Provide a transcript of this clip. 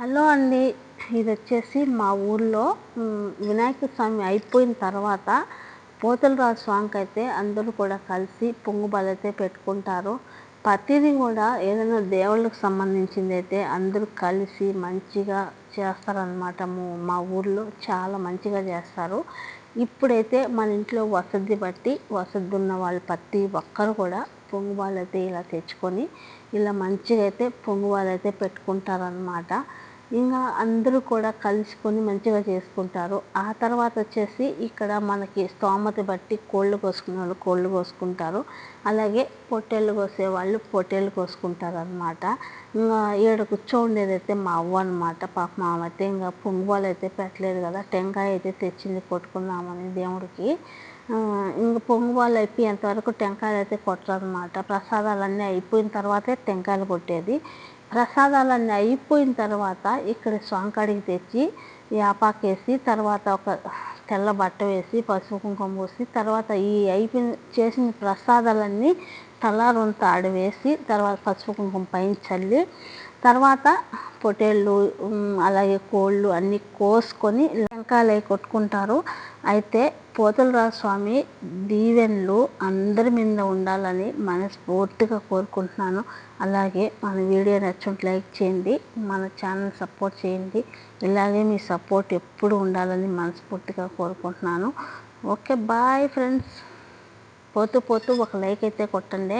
Hello అండి. ఇది వచ్చేసి మా ఊర్లో వినాయక స్వామి అయిపోయిన తర్వాత పోతలరాజు స్వామికి అయితే అందరూ కూడా కలిసి పొంగుబాలు అయితే పెట్టుకుంటారు. ప్రతిదీ కూడా ఏదైనా దేవుళ్ళకి సంబంధించింది అయితే అందరూ కలిసి మంచిగా చేస్తారనమాట మా ఊర్లో చాలా మంచిగా చేస్తారు. ఇప్పుడైతే మన ఇంట్లో వసతి బట్టి వసతి ఉన్న వాళ్ళు ప్రతి ఒక్కరు కూడా పొంగుబాలు అయితే ఇలా తెచ్చుకొని ఇలా మంచిగా అయితే పొంగుబాలు అయితే పెట్టుకుంటారనమాట ఇంకా అందరూ కూడా కలుసుకొని మంచిగా చేసుకుంటారు. ఆ తర్వాత వచ్చేసి ఇక్కడ మనకి స్తోమత బట్టి కోళ్ళు కోసుకునే వాళ్ళు కోళ్ళు కోసుకుంటారు. అలాగే పొట్టేళ్ళు కోసే వాళ్ళు పొట్టేళ్ళు కోసుకుంటారు అనమాట ఇంకా ఈడ కూర్చోండేది అయితే మా అవ్వ అనమాట పాప మా అయితే ఇంకా పొంగువాలు అయితే పెట్టలేదు కదా. టెంకాయ అయితే తెచ్చింది కొట్టుకుందామని దేవుడికి. ఇంకా పొంగువాళ్ళు అయిపోయేంతవరకు టెంకాయలు అయితే కొట్టరనమాట ప్రసాదాలన్నీ అయిపోయిన తర్వాతే టెంకాయలు కొట్టేది. ప్రసాదాలన్నీ అయిపోయిన తర్వాత ఇక్కడ సొంకడికి తెచ్చి యాపాకేసి తర్వాత ఒక తెల్ల బట్ట వేసి పసుపు కుంకుమ పోసి తర్వాత ఈ అయిపోయిన చేసిన ప్రసాదాలన్నీ తలారొంత ఆడవేసి తర్వాత పసుపు కుంకుమ పైన చల్లి తర్వాత పొటేళ్ళు అలాగే కోళ్ళు అన్నీ కోసుకొని టెంకాయలు కొట్టుకుంటారు. అయితే పోతలరాజు స్వామి దీవెన్లు అందరి మీద ఉండాలని మనస్ఫూర్తిగా కోరుకుంటున్నాను. అలాగే మన వీడియో నచ్చుంటే లైక్ చేయండి మన ఛానల్ సపోర్ట్ చేయండి ఇలాగే మీ సపోర్ట్ ఎప్పుడు ఉండాలని మనస్ఫూర్తిగా కోరుకుంటున్నాను. Okay bye friends. పోతూ పోతూ ఒక లైక్ అయితే కొట్టండి.